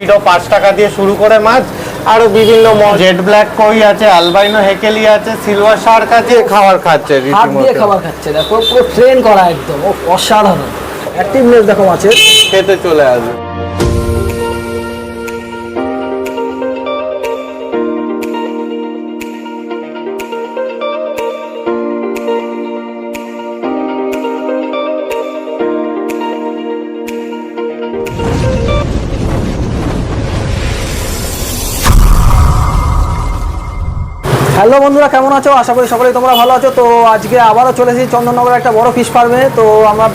Kilo পাঁচ টাকা দিয়ে শুরু করে মাছ। আরও বিভিন্ন জেড ব্ল্যাক কই আছে আলবাইনো হেকেলি আছে সিলভার শার্ক আছে খাবার খাচ্ছে হাত দিয়ে খাবার খাচ্ছে দেখো পুরো ট্রেন করা একদম। অসাধারণ। অ্যাক্টিভনেস দেখো মাছের। খেতে চলে আসবে। হ্যালো বন্ধুরা, কেমন আছো? আশা করি সকলেই তোমরা ভালো আছো। তো আজকে আবারও চলে এসেছি চন্দননগরে একটা বড় ফিশ ফার্মে তো আমরা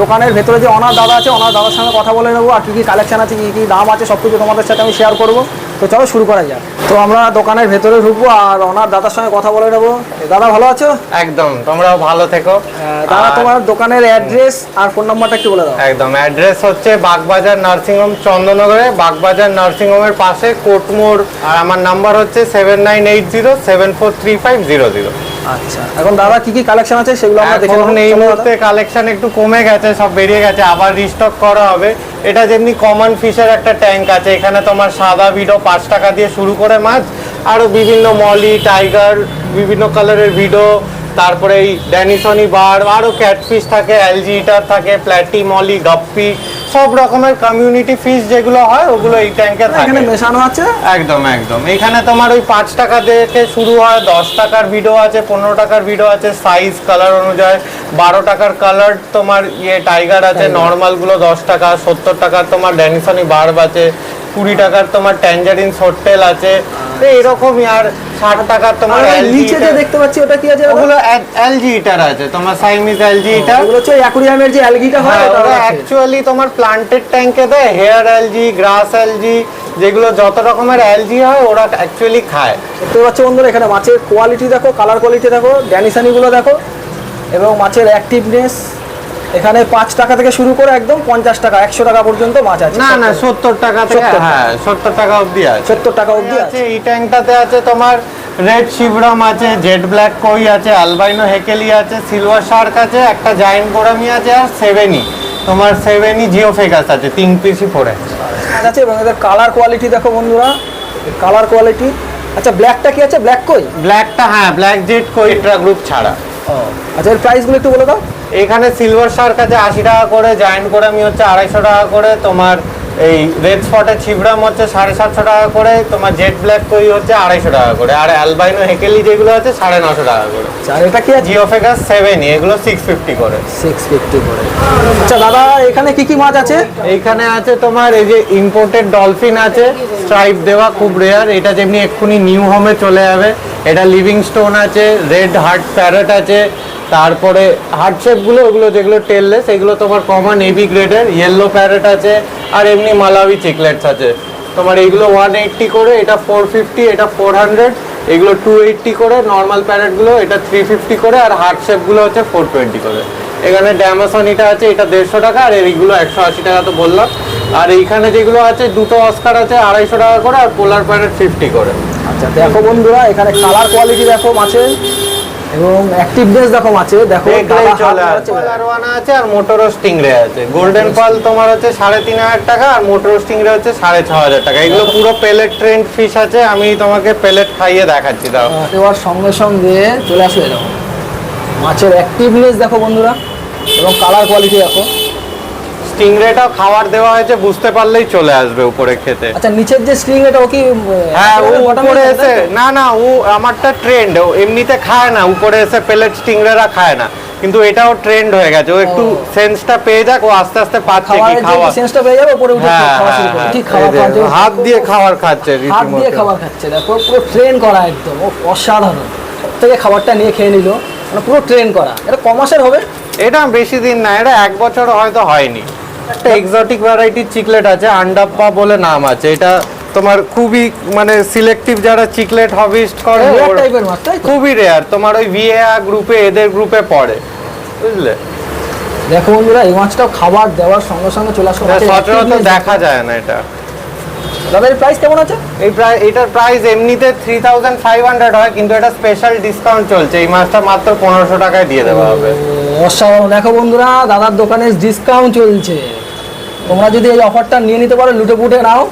দোকানের ভেতরে যে অনার দাদা আছে, অনার দাদার সঙ্গে কথা বলে নেব, আর কী কী কালেকশান আছে, কী কী দাম আছে সব কিছু তোমাদের সাথে আমি শেয়ার করব। তো চলো শুরু করা যাক। তো আমরা দোকানের ভেতরে ঢুকবো আর ওনার দাদার সঙ্গে কথা বলে নেব। দাদা ভালো আছো? একদম তোমরাও ভালো থেকো। দাদা তোমার দোকানের অ্যাড্রেস আর ফোন নাম্বারটা একটু বলে দাও। একদম অ্যাড্রেস হচ্ছে বাগবাজার নার্সিংহোম চন্দননগরে বাগবাজার নার্সিংহোমের পাশে কোটমোড়। আর আমার নাম্বার হচ্ছে seven nine eight zero seven four three five zero zero. আচ্ছা। এখন দাদা কি কি কালেকশন আছে? সেগুলো আমরা দেখে নেব। এই মুহূর্তে কালেকশন একটু কমে গেছে সব বেরিয়ে গেছে আবার রিস্টক করা হবে। এটা যেমনি কমন ফিশের একটা ট্যাঙ্ক আছে এখানে তোমার সাদা ভিডো পাঁচ টাকা দিয়ে শুরু করে মাছ আরও বিভিন্ন মলি টাইগার বিভিন্ন কালারের ভিডো তারপরে এই ড্যানিসনি বার আরও ক্যাটফিশ থাকে অ্যালজি ইটার থাকে প্ল্যাটি মলি গাপ্পি সব রকমের কমিউনিটি ফিস যেগুলো হয় ওগুলো এই ট্যাঙ্কে থাকে। এখানে মেশানো আছে? একদম একদম। এখানে তোমার ওই পাঁচ টাকা থেকে শুরু হয় দশ টাকার ভিডিও আছে পনেরো টাকার ভিডিও আছে সাইজ কালার অনুযায়ী। বারো টাকার কালার তোমার ইয়ে টাইগার আছে নর্মালগুলো নর্মালগুলো দশ টাকা সত্তর টাকার তোমার ড্যানিসনি বার্ব আছে কুড়ি টাকার তোমার ট্যাঞ্জারিন হোটেল আছে। তো এরকমই আর ষাট টাকার তোমার নিচে যে দেখতে পাচ্ছি ওটা কি আছে? ওগুলো এলজি ইটার আছে তোমার সাইমিজ এলজি ইটার ওগুলো হচ্ছে অ্যাকুরিয়ামের যে অ্যালগিটা হয় হ্যাঁ, ওটা অ্যাকচুয়ালি তোমার প্লান্টেড ট্যাঙ্কে দেয় হেয়ার অ্যালজি গ্রাস অ্যালজি যেগুলো যত রকমের অ্যালজি হয় ওরা অ্যাকচুয়ালি খায়। দেখতে পাচ্ছ বন্ধুরা এখানে মাছের কোয়ালিটি দেখো কালার কোয়ালিটি দেখো ড্যানিসানিগুলো দেখো এবং মাছের অ্যাক্টিভনেস এখানে পাঁচ টাকা থেকে শুরু করে একদম পঞ্চাশ টাকা একশো টাকা পর্যন্ত মাছ আছে। না না সত্তর টাকা থেকে হ্যাঁ সত্তর টাকা অবধি আছে। সত্তর টাকা অবধি আছে। এই ট্যাঙ্কটাতে আছে তোমার রেড শিবরাম আছে জেড ব্ল্যাক কই আছে আলবাইনো হেকেলি আছে সিলভার শার্ক আছে একটা জায়েন্ট গোরামি আছে আর সেভেনি। তোমার সেভেনি জিওফেগাস আছে তিন পিসি পড়ে আছে। এবং এদের কালার কোয়ালিটি দেখো বন্ধুরা কালার কোয়ালিটি আচ্ছা ব্ল্যাকটা কি আছে? ব্ল্যাক কই? ব্ল্যাকটা হ্যাঁ ব্ল্যাক জেড কই গ্রুপ ছাড়া। আচ্ছা এর প্রাইসগুলো একটু বলে দাও। এখানে সিলভার শার্ক আছে আশি টাকা করে জয়েন্ট করে আমি হচ্ছে আড়াইশো টাকা করে তোমার এই রেড স্পটের ছিবরাম হচ্ছে সাড়ে সাতশো টাকা করে তোমার জেড ব্ল্যাক কই হচ্ছে আড়াইশো টাকা করে আর অ্যালবাইনো হেকেলি যেগুলো আছে সাড়ে নশো টাকা করে। আচ্ছা আর এটা কি আছে? জিওফেগাস সেভেন এগুলো সিক্স ফিফটি করে। সিক্স ফিফটি করে। আচ্ছা দাদা এখানে কি কি মাছ আছে? এইখানে আছে তোমার এই যে ইম্পোর্টেড ডলফিন আছে স্ট্রাইপ দেওয়া খুব রেয়ার এটা যেমনি এক্ষুনি নিউ হোমে চলে যাবে। এটা লিভিং স্টোন আছে রেড হার্ট প্যারেট আছে তারপরে হার্ট শেপগুলো ওগুলো যেগুলো টেললেস এগুলো তোমার কমন এবি গ্রেডের ইয়েলো প্যারেট আছে, আর এমনি মালাবি চিকলেটস আছে। তোমার এইগুলো ওয়ান এইট্টি করে, এটা ফোর ফিফটি এটা ফোর হান্ড্রেড এগুলো টু এইট্টি করে নর্মাল প্যারেটগুলো এটা থ্রি ফিফটি করে, আর হার্ড শেপগুলো হচ্ছে ফোর টোয়েন্টি করে। এখানে ড্যামাসনিটা আছে, এটা দেড়শো টাকা, আর এইগুলো একশো আশি টাকা তো বললাম। আর এইখানে যেগুলো আছে, দুটো অস্কার আছে, আড়াইশো টাকা করে, আর পোলার প্যারেট ফিফটি করে। আচ্ছা দেখো বন্ধুরা, এখানে কালার কোয়ালিটি দেখো, মাছের। এবং অ্যাক্টিভনেস দেখো মাছের দেখো। আসে আছে আর মোটরো স্টিংরে আছে। গোল্ডেন পাল তোমার হচ্ছে সাড়ে তিন হাজার টাকা আর মোটরো স্টিংরে হচ্ছে সাড়ে ছ হাজার টাকা। এগুলো পুরো পেলেট ট্রেন্ড ফিশ আছে আমি তোমাকে পেলেট খাইয়ে দেখাচ্ছি দাও। এবার সঙ্গে সঙ্গে চলে আসলে যাব মাছের অ্যাক্টিভনেস দেখো বন্ধুরা এবং কালার কোয়ালিটি দেখো। স্টিংরেটাও খাবার দেওয়া হয়েছে বুঝতে পারলেই চলে আসবে উপরে খেতে। আচ্ছা নিচের যে স্ট্রিং এটা ও কি হ্যাঁ ও উপরে এসে না না ও আমারটা ট্রেন্ড এমনিতে খায় না উপরে এসে পেলেট স্টিংরেরা খায় না। কিন্তু এটাও ট্রেন্ড হয়ে গেছে ও একটু সেন্সটা পেয়ে যাক ও আস্তে আস্তে পাচ্ছে কি খাওয়া। সেন্সটা পেয়ে যাবে উপরে উঠে হ্যাঁ খাওয়া হ্যাঁ শুরু হ্যাঁ। ঠিক খাবার এই যে খাওয়ার জন্য হাত দিয়ে খাবার খাচ্ছে হাত দিয়ে খাবার খাচ্ছে দেখো পুরো ট্রেন করা একদম ও অসাধারণ। থেকে খাবারটা নিয়ে খেয়ে নিল মানে পুরো ট্রেন করা। এটা কমাসের হবে? এটা বেশি দিন না এটা এক বছর হয়তো হয়নি। একটা এক্সোটিক ভ্যারাইটির চিকলেট আছে আন্ডাপ্পা বলে নাম আছে। এটা তোমার খুবই মানে সিলেক্টিভ যারা চিকলেট হবিস্ট করে তো? খুবই রেয়ার তোমার ওই ভিএআর গ্রুপে এদের গ্রুপে পড়ে বুঝলে? দেখো বন্ধুরা এই মাছটাও খাবার দেওয়ার সঙ্গে সঙ্গে চলে আসো এটা মাছের সচরাচর দেখা যায় না এটা। দাদা এর প্রাইস কেমন আছে? এই প্রায় এটার প্রাইস এমনিতে থ্রি থাউজেন্ড ফাইভ হান্ড্রেড হয় কিন্তু এটা স্পেশাল ডিসকাউন্ট চলছে। এই মাছটা মাত্র পনেরোশো টাকায় দিয়ে দেওয়া হবে। অসাধারণ। দেখো বন্ধুরা দাদার দোকানে ডিসকাউন্ট চলছে। তোমরা যদি এই অফারটা নিয়ে নিতে পারো লুটে পুটে নাও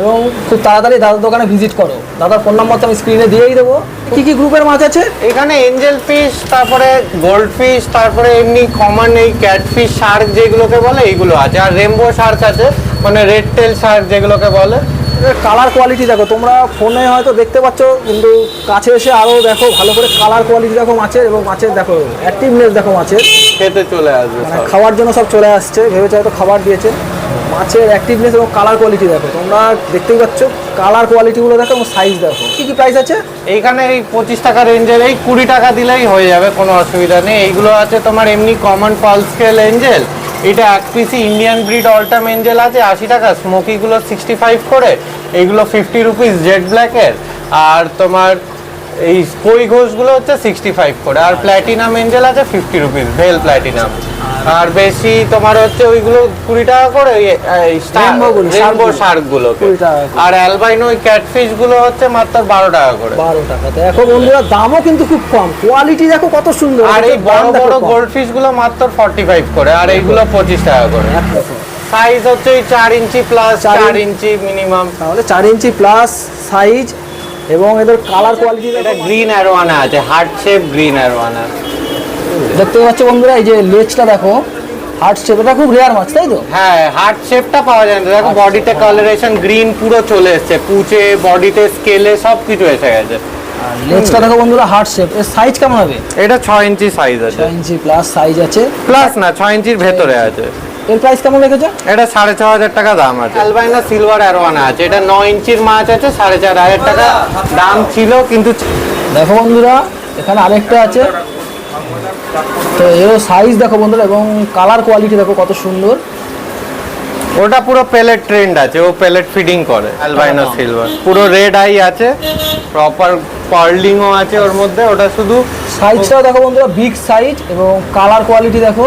এবং খুব তাড়াতাড়ি দাদার দোকানে ভিজিট করো। দাদার ফোন নাম্বার তো আমি স্ক্রিনে দিয়েই দেবো। কি কি গ্রুপের মাছ আছে? এখানে এঞ্জেল ফিশ তারপরে গোল্ড ফিশ তারপরে এমনি কমন এই ক্যাটফিশ শার্ক যেগুলোকে বলে এইগুলো আছে। আর রেমবো শার্ক আছে মানে রেড টেল শার্ক যেগুলোকে বলে। কালার কোয়ালিটি দেখো তোমরা ফোনে হয়তো দেখতে পাচ্ছ কিন্তু কাছে এসে আরও দেখো ভালো করে কালার কোয়ালিটি দেখো মাছের এবং মাছের দেখো অ্যাক্টিভনেস দেখো মাছের। খেতে চলে আসবে মানে খাওয়ার জন্য সব চলে আসছে ভেবেছে হয়তো খাবার দিয়েছে। মাছের অ্যাক্টিভনেস এবং কালার কোয়ালিটি দেখো তোমরা দেখতেই পাচ্ছ কালার কোয়ালিটিগুলো দেখো এবং সাইজ দেখো। কী কী প্রাইস আছে? এইখানে এই পঁচিশ টাকা রেঞ্জের এই কুড়ি টাকা দিলেই হয়ে যাবে কোনো অসুবিধা নেই। এইগুলো আছে তোমার এমনি কমন পাল স্কেল এঞ্জেল এটা এক PC Indian breed altum angel আছে আশি টাকা। স্মোকিগুলো সিক্সটি ফাইভ করে এইগুলো ফিফটি রুপিস জেড ব্ল্যাকের আর তোমার এই কই ঘোষগুলো হচ্ছে সিক্সটি ফাইভ করে আর প্ল্যাটিনাম এঞ্জেল আছে ফিফটি রুপিস ভেল প্ল্যাটিনাম আর বেশি তোমার হচ্ছে ওইগুলো কুড়ি টাকা করে গুলো, রেনবো শার্ক গুলোকে। 20 টাকা করে। আর অ্যালবাইনো ওই ক্যাটফিশগুলো হচ্ছে মাত্র বারো টাকা করে। বারো টাকা। এখন বন্ধুরা দামও কিন্তু খুব কম। কোয়ালিটি দেখো কত সুন্দর। আর এই বড় বড় কম। গোল্ড ফিশগুলো মাত্র ফর্টি ফাইভ করে আর এইগুলো পঁচিশ টাকা করে। সাইজ হচ্ছে ওই চার ইঞ্চি প্লাস চার। ইঞ্চি মিনিমাম তাহলে চার ইঞ্চি প্লাস সাইজ এবং এদের কালার কোয়ালিটি এটা গ্রিন অ্যারোয়ানা আছে হার্ট শেপ গ্রিন অ্যারোয়ানা দেখতে পাচ্ছ বন্ধুরা এই যে লেজটা দেখো হার্ট শেপ এটা খুব রেয়ার মাছ তাই তো? হ্যাঁ হার্ট শেপটা পাওয়া যায় না। দেখো। বডিতে কালারেশন গ্রিন পুরো চলে এসেছে। পুচে বডিতে স্কেলে সব কিছু এসে গেছে। লেজটা দেখো বন্ধুরা হার্ট শেপ এর সাইজ কেমন হবে? এটা ছয় ইঞ্চি সাইজ আছে। ছয় ইঞ্চি প্লাস সাইজ আছে। প্লাস না ছয় ইঞ্চির ভেতরে আছে। এর প্রাইস কেমন রেখেছো? এটা সাড়ে ছ হাজার টাকা দাম আছে। অ্যালবাইনা সিলভার অ্যারোয়ানা আছে। এটা নয় ইঞ্চির মাছ আছে সাড়ে চার হাজার টাকা দাম ছিল কিন্তু দেখো বন্ধুরা এখানে আরেকটা আছে। তো এরও সাইজ দেখো বন্ধুরা এবং কালার কোয়ালিটি দেখো কত সুন্দর। ওটা পুরো পেলেট ট্রেন্ড আছে ও প্যালেট ফিডিং করে অ্যালবাইনা সিলভার পুরো রেড আই আছে প্রপার পার্লিংও আছে ওর মধ্যে ওটা শুধু সাইজটাও দেখো বন্ধুরা বিগ সাইজ এবং কালার কোয়ালিটি দেখো।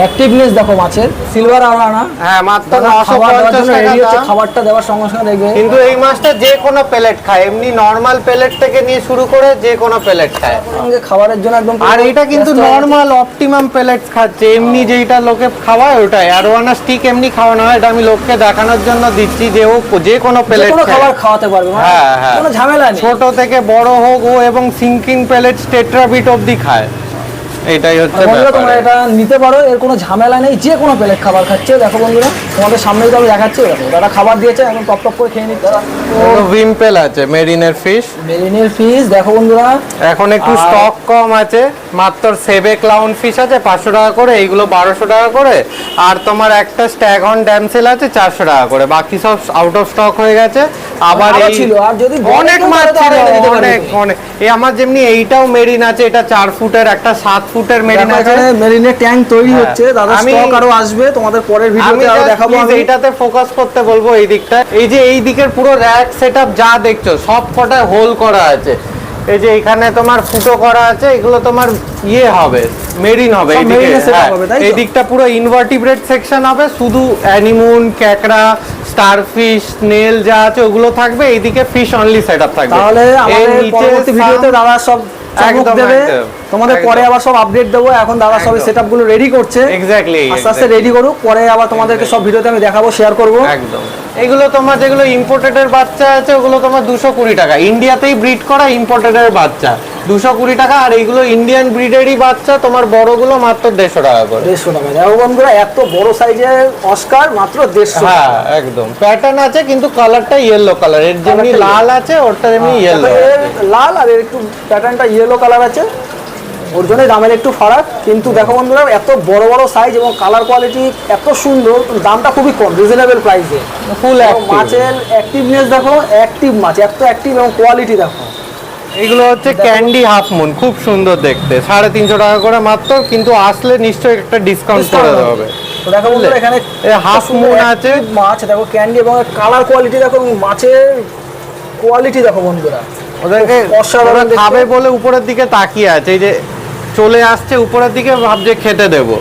অ্যাক্টিভনেস দেখো মাছের। সিলভার আর আনা। হ্যাঁ মাত্র টাকা হচ্ছে খাবারটা দেওয়ার সঙ্গে সঙ্গে দেখবে। কিন্তু এই মাছটা যে কোনো পেলেট খায়। এমনি নর্মাল পেলেট থেকে নিয়ে শুরু করে যে কোনো পেলেট খায়। সঙ্গে খাবারের জন্য একদম আর এটা কিন্তু হয়ে। নর্মাল অপটিমাম পেলেটস খাচ্ছে। এমনি যেইটা লোকে খাওয়ায় ওটাই। আর ওয়ানা স্টিক এমনি খাওয়ানো হয়। এটা আমি লোককে দেখানোর জন্য দিচ্ছি যে ও যে কোনো পেলেট খাবার খাওয়াতে পারবে মানে হ্যাঁ, হ্যাঁ। কোনো ঝামেলা নেই। ছোট থেকে বড় হোক ও এবং সিঙ্কিং পেলেট টেট্রাবিট অবধি খায়। এটাই হচ্ছে বন্ধুরা তোমরা এটা নিতে পারো এর কোনো ঝামেলা নেই যে কোনো প্লেট খাবার খাচ্ছে। দেখো বন্ধুরা তোমাদের সামনেই তো আমি দেখাচ্ছি দেখো দাদা খাবার দিয়েছে এখন টপ টপ করে খেয়ে নিতে ভিমপেল আছে মেরিনের ফিশ মেরিনের ফিস দেখো বন্ধুরা। এখন একটু স্টক কম আছে মাত্র সেবে ক্লাউন ফিশ আছে পাঁচশো টাকা করে এইগুলো বারোশো টাকা করে আর তোমার একটা স্ট্যাগন ড্যামসেল আছে চারশো টাকা করে বাকি সব আউট অফ স্টক হয়ে গেছে। আবার ছিল, আর যদি অনেক মাছ ছিল। অনেক অনেক। এই আমার যেমনি এইটাও মেরিন আছে এটা চার ফুটের একটা সাত ফুটের মেরিন আছে। মেরিনে ট্যাঙ্ক তৈরি হ্যাঁ। হচ্ছে দাদা আমি- স্টক আরও আসবে তোমাদের পরের ভিডিওতে আরও দেখাবো আমি। এইটাতে ফোকাস করতে বলব এই দিকটা। এই যে এই দিকের পুরো র্যাক সেটআপ যা দেখছ সব কটা হোল করা আছে। এই যে এখানে তোমার ফুটো করা আছে এগুলো তোমার ইয়ে হবে মেরিন হবে হ্যাঁ। এই দিকটা পুরো ইনভার্টিব্রেট সেকশন হবে শুধু অ্যানিমুন ক্যাকড়া স্টারফিশ নেল যা আছে ওগুলো থাকবে এইদিকে ফিশ অনলি সেট আপ থাকবে। তাহলে আমাদের নিচে পরবর্তী ভিডিওতে দাদা সব একদম, দেবে। একদম, তোমাদের পরে আবার সব আপডেট দেবো। এখন দাদা সব। সেটআপগুলো রেডি করছে। Exactly, আস্তে আস্তে রেডি করুক। পরে আবার তোমাদেরকে সব ভিডিওতে আমি দেখাবো শেয়ার করব। একদম। এগুলো তোমার যেগুলো ইম্পোর্টেডের বাচ্চা আছে ওগুলো তোমার দুশো কুড়ি টাকা। ইন্ডিয়াতেই ব্রিড করা ইম্পোর্টেডের বাচ্চা। দুশো কুড়ি টাকা। আর এইগুলো ইন্ডিয়ান ব্রিডেরই বাচ্চা। তোমার বড়গুলো মাত্র দেড়শো টাকা করে। দেড়শো টাকা। বন্ধুরা এত বড় সাইজের অস্কার মাত্র দেড়শো। হ্যাঁ একদম। প্যাটার্ন আছে কিন্তু কালারটা ইয়েলো কালারের যেমনি লাল আছে ওরটা যেমনি ইয়েলো লাল আর একটু প্যাটার্নটা ইয়েলো কালার আছে। ওর জন্যই দামের একটু ফারাক কিন্তু দেখো বন্ধুরা এত বড় বড় সাইজ এবং কালার কোয়ালিটি এত সুন্দর দামটা খুবই কম রিজনেবল প্রাইসে ফুল মাছের অ্যাক্টিভনেস দেখো অ্যাক্টিভ মাছ এত অ্যাক্টিভ এবং কোয়ালিটি দেখো। এগুলো হচ্ছে ক্যান্ডি হাফ মুন খুব সুন্দর দেখতে। সাড়ে তিনশো টাকা করে মাত্র কিন্তু আসলে নিশ্চয়ই একটা ডিসকাউন্ট করে দেওয়া হবে। তো দেখো বন্ধুরা এখানে সুন্দর moon আছে। মাছ দেখো ক্যান্ডি এবং কালার কোয়ালিটি দেখো মাছের কোয়ালিটি দেখো বন্ধুরা। ওদেরকে অসাধারণ খাবে বলে উপরের দিকে তাকিয়ে আছে এই যে চলে আসছে উপরের দিকে ভাবছে খেতে দেবো।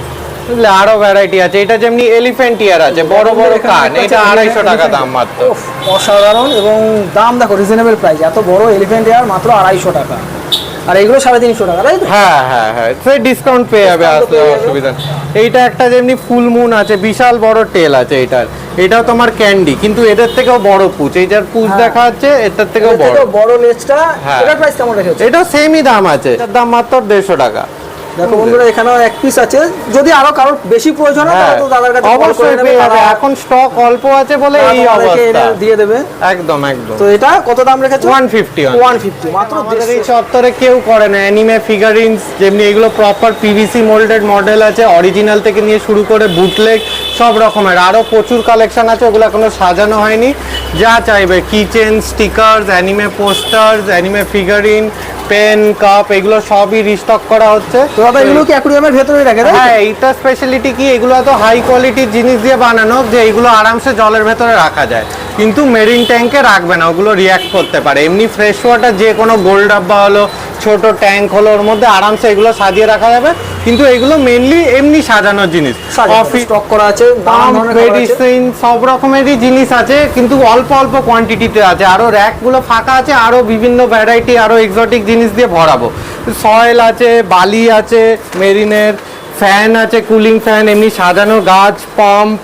বুঝলে আরও ভ্যারাইটি আছে। এটা যেমনি এলিফ্যান্ট ইয়ার আছে বড় বড় কান এটা আড়াইশো টাকা দাম মাত্র। অসাধারণ। এবং দাম দেখো রিজনেবল প্রাইস এত বড় এলিফ্যান্ট এয়ার মাত্র আড়াইশো টাকা। আর এগুলো সাড়ে তিনশো টাকা তাই হ্যাঁ হ্যাঁ হ্যাঁ। সে ডিসকাউন্ট পেয়ে যাবে আসলে অসুবিধা এইটা একটা যেমনি ফুল মুন আছে বিশাল বড় টেল আছে এটার। এটাও তোমার ক্যান্ডি কিন্তু এদের থেকেও বড় পুচ। এই যার পুচ হ্যাঁ। দেখা যাচ্ছে এটার থেকেও বড়। বড় লেজটা হ্যাঁ। এটার প্রাইস কেমন রেখেছো? এটাও সেমই দাম আছে এটার দাম মাত্র দেড়শো টাকা। দেখো বন্ধুরা এখানেও এক পিস আছে। যদি আরও কারোর বেশি প্রয়োজন হয় হ্যাঁ তাহলে তো দাদার কাছে করে অবশ্যই পেয়ে যাবে। এখন স্টক অল্প আছে বলে এই অবস্থা। দিয়ে দেবে। একদম একদম। তো এটা কত দাম রেখেছো? 150 ওয়ান ফিফটি মাত্র আমাদের এই চত্বরে কেউ করে না। অ্যানিমে ফিগারিনস যেমনি এগুলো প্রপার পিভিসি মোল্ডেড মডেল আছে অরিজিনাল থেকে নিয়ে শুরু করে বুটলেগ সব রকমের। আরও প্রচুর কালেকশন আছে ওগুলো এখনও সাজানো হয়নি। যা চাইবে kitchen stickers anime posters anime figurine pen cup এগুলো সবই রিস্টক করা হচ্ছে। তো দাদা এগুলো কি অ্যাকুরিয়ামের ভেতরেই রাখে তো? হ্যাঁ এইটা স্পেশালিটি কি? এগুলো এত হাই কোয়ালিটির জিনিস দিয়ে বানানো যে এগুলো আরামসে জলের ভেতরে রাখা যায়। কিন্তু মেরিন ট্যাঙ্কে রাখবে না ওগুলো রিয়াক্ট করতে পারে। এমনি ফ্রেশ ওয়াটার যে কোনো গোল্ড ডাব্বা হলো ছোট ট্যাঙ্ক হলো ওর মধ্যে আরামসে এগুলো সাজিয়ে রাখা যাবে। কিন্তু এগুলো মেনলি এমনি সাজানোর জিনিস। অফিস স্টক করা আছে। মেডিসিন সব রকমেরই জিনিস আছে কিন্তু অল্প অল্প কোয়ান্টিটিতে আছে। আরও র্যাকগুলো ফাঁকা আছে আরও বিভিন্ন ভ্যারাইটি আরও এক্সোটিক জিনিস দিয়ে ভরাবো। সয়েল আছে বালি আছে মেরিনের ফ্যান আছে কুলিং ফ্যান এমনি সাজানো গাছ পাম্প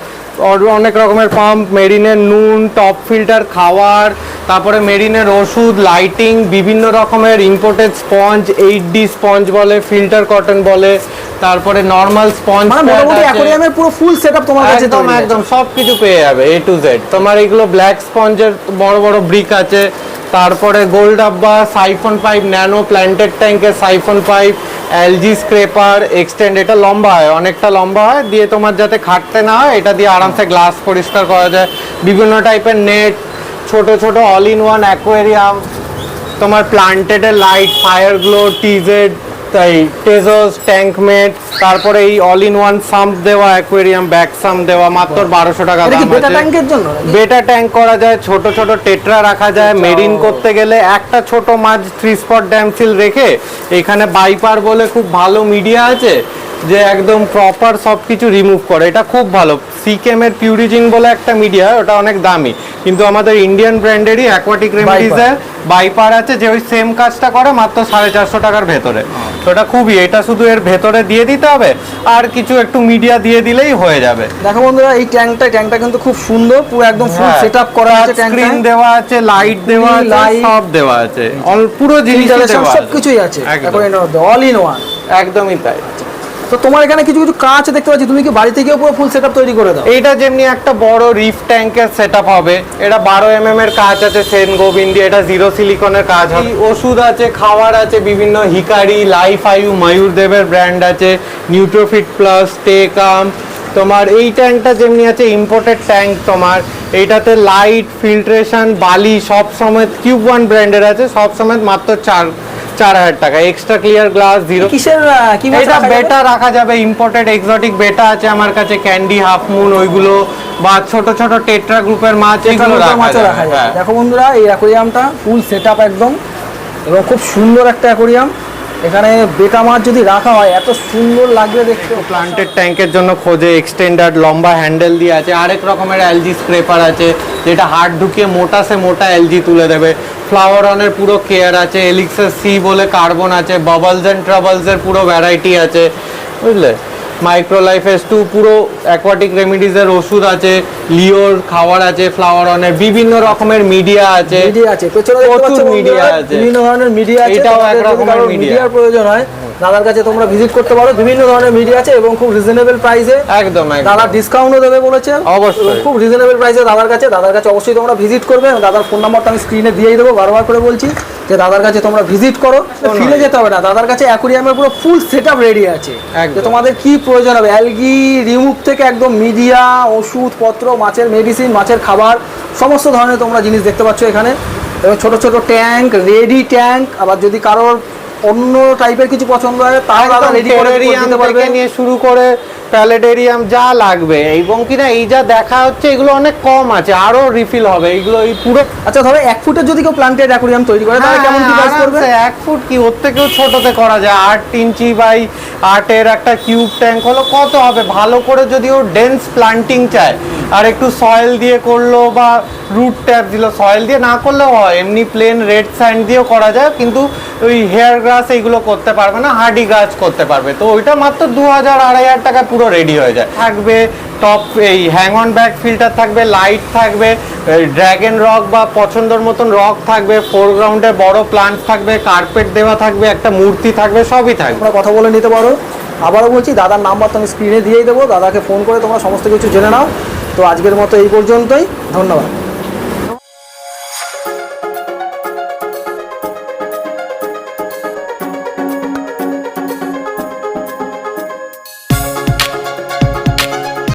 অনেক রকমের পাম্প মেরিনের নুন টপ ফিল্টার খাওয়ার তারপরে মেরিনের ওষুধ লাইটিং বিভিন্ন রকমের imported sponge eight D sponge বলে ফিল্টার কটন বলে তারপরে নর্মাল স্পঞ্জ মানে মোটামুটি অ্যাকুরিয়ামের পুরো ফুল সেটআপ তোমার কাছে একদম একদম সব কিছু পেয়ে যাবে এ টু জেড তোমার এগুলো ব্ল্যাক স্পঞ্জের বড় বড় ব্রিক আছে। তারপরে গোল্ড ডাব্বা সাইফন পাইপ ন্যানো প্ল্যান্টেড ট্যাঙ্কের siphon pipe algae scraper extend এটা লম্বা হয় অনেকটা লম্বা হয়। দিয়ে তোমার যাতে খাটতে না হয় এটা দিয়ে আরামসে গ্লাস পরিষ্কার করা যায়। বিভিন্ন টাইপের নেট ছোট ছোট অল ইন ওয়ান অ্যাকোয়ারিয়াম তোমার প্লান্টেডের লাইট ফায়ার গ্লো টিজেড তাই টেজোস ট্যাঙ্কমেট তারপরে এই অল ইন ওয়ান সাম্প দেওয়া অ্যাকোয়ারিয়াম ব্যাক সাম্প দেওয়া মাত্র বারোশো টাকা দাম বেটা ট্যাঙ্কের জন্য বেটা ট্যাঙ্ক করা যায় ছোট ছোট টেট্রা রাখা যায় মেরিন করতে গেলে একটা ছোট মাছ থ্রি স্পট ড্যামসিল রেখে এখানে বাইপার বলে খুব ভালো মিডিয়া আছে। যে একদম প্রপার সব কিছু রিমুভ করে। এটা খুব ভালো। সিকেমের পিউরিজিন বলে একটা মিডিয়া ওটা অনেক দামি। কিন্তু আমাদের ইন্ডিয়ান ব্র্যান্ডেরই অ্যাকোয়াটিক রেমেডিজের বাইপার আছে যে ওই সেম কাজটা করে মাত্র সাড়ে চারশো টাকার ভেতরে। তো এটা খুবই এটা শুধু এর ভেতরে দিয়ে দিতে হবে আর কিছু একটু মিডিয়া দিয়ে দিলেই হয়ে যাবে। দেখো বন্ধুরা এই ট্যাঙ্কটা ট্যাঙ্কটা কিন্তু খুব সুন্দর পুরো একদম ফুল সেটআপ করা আছে স্ক্রিন দেওয়া আছে লাইট দেওয়া আছে। সব দেওয়া আছে। অল পুরো জিনিস কিছুই আছে একদম। অল ইন ওয়ান একদমই তাই। তো তোমার এখানে কিছু কিছু কাজ দেখতে পাচ্ছি তুমি কি বাড়ি থেকেও পুরো ফুল সেটআপ তৈরি করে দাও? এইটা যেমনি একটা বড় রিফ ট্যাঙ্কের সেটআপ হবে এটা বারো এম এম এর কাজ আছে সেন গোবিন্দি এটা জিরো সিলিকনের কাজ হবে। ওষুধ আছে খাওয়ার আছে বিভিন্ন হিকারি লাইফ আয়ু ময়ূর দেবের ব্র্যান্ড আছে নিউট্রোফিট প্লাস টেকাম তোমার এই ট্যাঙ্কটা যেমনি আছে ইম্পোর্টেড ট্যাঙ্ক তোমার। এইটাতে লাইট ফিল্ট্রেশন বালি সব সময় কিউব ওয়ান ব্র্যান্ডের আছে সব সময় মাত্র চার চার হাজার টাকা এক্সট্রা ক্লিয়ার গ্লাস জিরো কিসের কি এটা বেটা রাখা যাবে ইম্পোর্টেড এক্সোটিক বেটা আছে আমার কাছে ক্যান্ডি হাফ মুন ওইগুলো বা ছোট ছোট টেট্রা গ্রুপের মাছ এগুলো রাখা যায় হ্যাঁ। দেখো বন্ধুরা এই অ্যাকোরিয়ামটা ফুল সেটআপ একদম এবং খুব সুন্দর একটা অ্যাকোরিয়াম এখানে বেটা মাছ যদি রাখা হয় এত সুন্দর লাগবে দেখতে। প্লান্টেড ট্যাঙ্কের জন্য খোঁজে এক্সটেন্ডার লম্বা হ্যান্ডেল দিয়ে আছে। আরেক রকমের এলজি স্ক্রেপার আছে যেটা হাত ঢুকিয়ে মোটা সে মোটা এলজি তুলে দেবে। ফ্লাওয়ার অনের পুরো কেয়ার আছে এলিক্সার সি বলে কার্বন আছে বাবলস অ্যান্ড ট্রাবলসের পুরো ভ্যারাইটি আছে বুঝলে মাইক্রোলাইফেস এস টু পুরো অ্যাকোয়াটিক রেমিডিজের ওষুধ আছে লিওর খাওয়ার আছে ফ্লাওয়ার অনের বিভিন্ন রকমের মিডিয়া আছে মিডিয়া আছে প্রচুর মিডিয়া আছে। বিভিন্ন ধরনের মিডিয়া আছে এটাও এক রকমের মিডিয়ার প্রয়োজন হয় দাদার কাছে তোমরা ভিজিট করতে পারো। বিভিন্ন ধরনের মিডিয়া আছে এবং খুব রিজনেবল প্রাইসে একদম দাদা ডিসকাউন্টও দেবে বলেছে। অবশ্যই। খুব রিজনেবল প্রাইসে দাদার কাছে। দাদার কাছে অবশ্যই তোমরা ভিজিট করবে এবং দাদার ফোন নাম্বারটা আমি স্ক্রিনে দিয়েই দেবো বারবার করে বলছি যে দাদার কাছে তোমরা ভিজিট করো। ফিরে যেতে হবে না। দাদার কাছে অ্যাকুরিয়ামের পুরো ফুল সেট আপ রেডি আছে। যে তোমাদের কি প্রয়োজন হবে? অ্যালগি রিমুভ থেকে একদম মিডিয়া ওষুধপত্র মাছের মেডিসিন মাছের খাবার সমস্ত ধরনের তোমরা জিনিস দেখতে পাচ্ছ এখানে। এবং ছোটো ছোটো ট্যাঙ্ক রেডি ট্যাঙ্ক আবার যদি কারোর অন্য টাইপের কিছু পছন্দ হয় তাও দাদা রেডি করে দিতে পারবে। নিয়ে শুরু করে প্যালেটেরিয়াম যা লাগবে। এবং কিনা এই যা দেখা হচ্ছে এগুলো অনেক কম আছে আরও রিফিল হবে। এগুলো এই পুরো আচ্ছা ধরো এক ফুটের যদি কেউ প্লান্টেড অ্যাকুরিয়াম তৈরি করে তাহলে কেমন কি হ্যাঁ, করবে? এক ফুট কি ওর থেকেও ছোটতে করা যায়। আট ইঞ্চি বাই আটের একটা কিউব ট্যাঙ্ক হলো কত হবে? ভালো করে যদি ও ডেন্স প্লান্টিং চায় আর একটু সয়েল দিয়ে করল বা রুট ট্যাপ দিল সয়েল দিয়ে, না করলেও হয়। এমনি প্লেন রেড স্যান্ড দিয়েও করা যায়, কিন্তু ওই হেয়ার গ্রাস এইগুলো করতে পারবে না হার্ডি গাছ করতে পারবে। তো ওইটা মাত্র দু হাজার আড়াই হাজার টাকা পুরো রেডি হয়ে যায়। থাকবে টপ এই হ্যাং অন ব্যাক ফিল্টার থাকবে লাইট থাকবে ড্র্যাগন রক বা পছন্দর মতন রক থাকবে ফোরগ্রাউন্ডে বড় প্লান্ট থাকবে কার্পেট দেওয়া থাকবে, একটা মূর্তি থাকবে, সবই থাকবে। তোমরা কথা বলে নিতে পারো। আবারও বলছি, দাদার নাম্বার তো আমি স্ক্রিনে দিয়েই দেবো। দাদাকে ফোন করে তোমরা সমস্ত কিছু জেনে নাও। তো আজকের মতো এই পর্যন্তই। ধন্যবাদ।